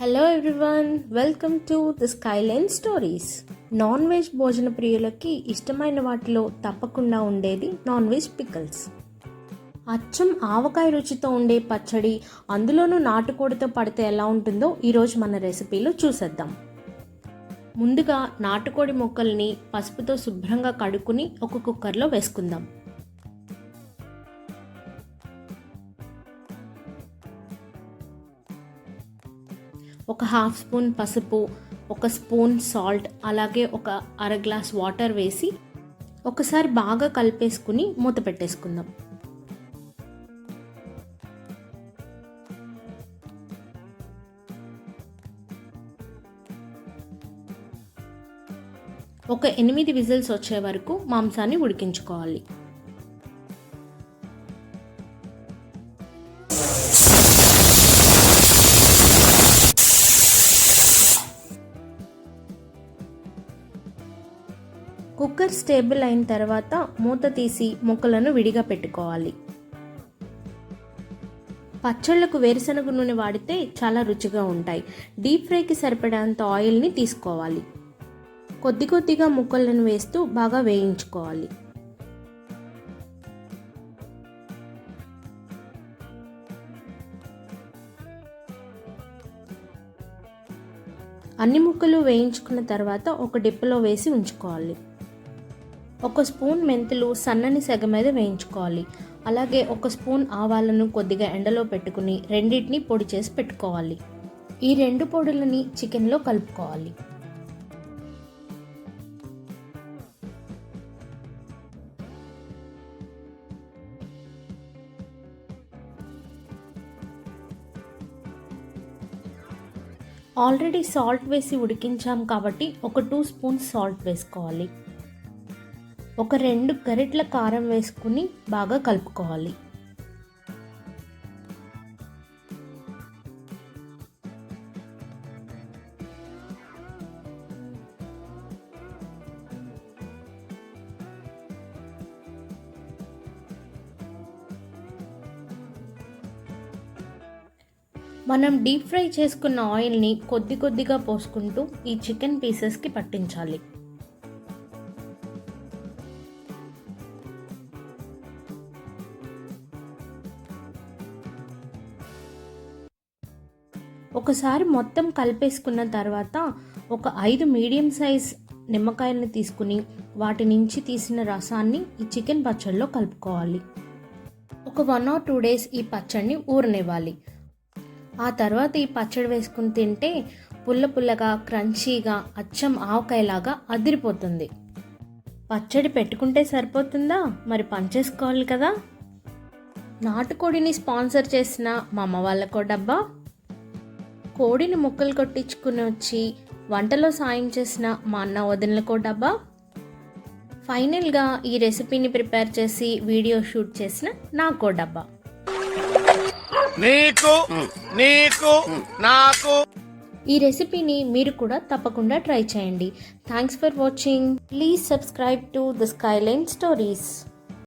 Hello everyone welcome to the skyline stories non veg భోజన ప్రియులకి ఇష్టమైన వాటిలో తప్పకుండా ఉండేది నాన్ వెజ్ పికల్స్ అచ్చం ఆవకాయ రుచితో ఉండే పచ్చడి అందులోనూ నాటుకోడితో పడితే ఎలా ఉంటుందో ఈరోజు మన రెసిపీలో చూసేద్దాం. ముందుగా నాటుకోడి ముక్కల్ని పసుపుతో శుభ్రంగా కడుక్కుని ఒక కుక్కర్లో వేసుకుందాం. ఒక హాఫ్ స్పూన్ పసుపు ఒక స్పూన్ సాల్ట్ అలాగే ఒక అర గ్లాస్ వాటర్ వేసి ఒకసారి బాగా కలిపేసుకుని మూత పెట్టేసుకుందాం. ఒక ఎనిమిది విజిల్స్ వచ్చే వరకు మాంసాన్ని ఉడికించుకోవాలి. కుక్కర్ స్టేబుల్ అయిన తర్వాత మూత తీసి ముక్కలను విడిగా పెట్టుకోవాలి. పచ్చళ్ళకు వేరుశనగ నూనె వాడితే చాలా రుచిగా ఉంటాయి. డీప్ ఫ్రైకి సరిపడేంత ఆయిల్ని తీసుకోవాలి. కొద్ది కొద్దిగా ముక్కలను వేస్తూ బాగా వేయించుకోవాలి. అన్ని ముక్కలు వేయించుకున్న తర్వాత ఒక డిప్పులో వేసి ఉంచుకోవాలి. ఒక స్పూన్ మెంతులు సన్నని సెగ మీద వేయించుకోవాలి. అలాగే ఒక స్పూన్ ఆవాలను కొద్దిగా ఎండలో పెట్టుకుని రెండింటిని పొడి చేసి పెట్టుకోవాలి. ఈ రెండు పొడులని చికెన్లో కలుపుకోవాలి. ఆల్రెడీ సాల్ట్ వేసి ఉడికించాం కాబట్టి ఒక టూ స్పూన్స్ సాల్ట్ వేసుకోవాలి. ఒక రెండు గరిటెల కారం వేసుకుని బాగా కలుపుకోవాలి. మనం డీప్ ఫ్రై చేసుకున్న ఆయిల్ని కొద్ది కొద్దిగా పోసుకుంటూ ఈ చికెన్ పీసెస్కి పట్టించాలి. ఒకసారి మొత్తం కలిపేసుకున్న తర్వాత ఒక ఐదు మీడియం సైజ్ నిమ్మకాయలను తీసుకుని వాటి నుంచి తీసిన రసాన్ని ఈ చికెన్ పచ్చడిలో కలుపుకోవాలి. ఒక వన్ ఆర్ టూ డేస్ ఈ పచ్చడిని ఊరనివ్వాలి. ఆ తర్వాత ఈ పచ్చడి వేసుకుని తింటే పుల్ల పుల్లగా క్రంచీగా అచ్చం ఆవకాయలాగా అదిరిపోతుంది. పచ్చడి పెట్టుకుంటే సరిపోతుందా? మరి పంచేసుకోవాలి కదా? నాటుకోడిని స్పాన్సర్ చేసిన మా అమ్మ వాళ్ళకో డబ్బా. కోడిని ముక్కలు కొట్టించుకుని వచ్చి వంటలో సాయం చేసిన మా అన్న వదినలకో డబ్బా ఫైనల్గా ఈ రెసిపీని ప్రిపేర్ చేసి వీడియో షూట్ చేసిన నాకో డబ్బా నీకు నీకు నాకు. ఈ రెసిపీని మీరు కూడా తప్పకుండా ట్రై చేయండి. Thanks for watching please subscribe to the skyline stories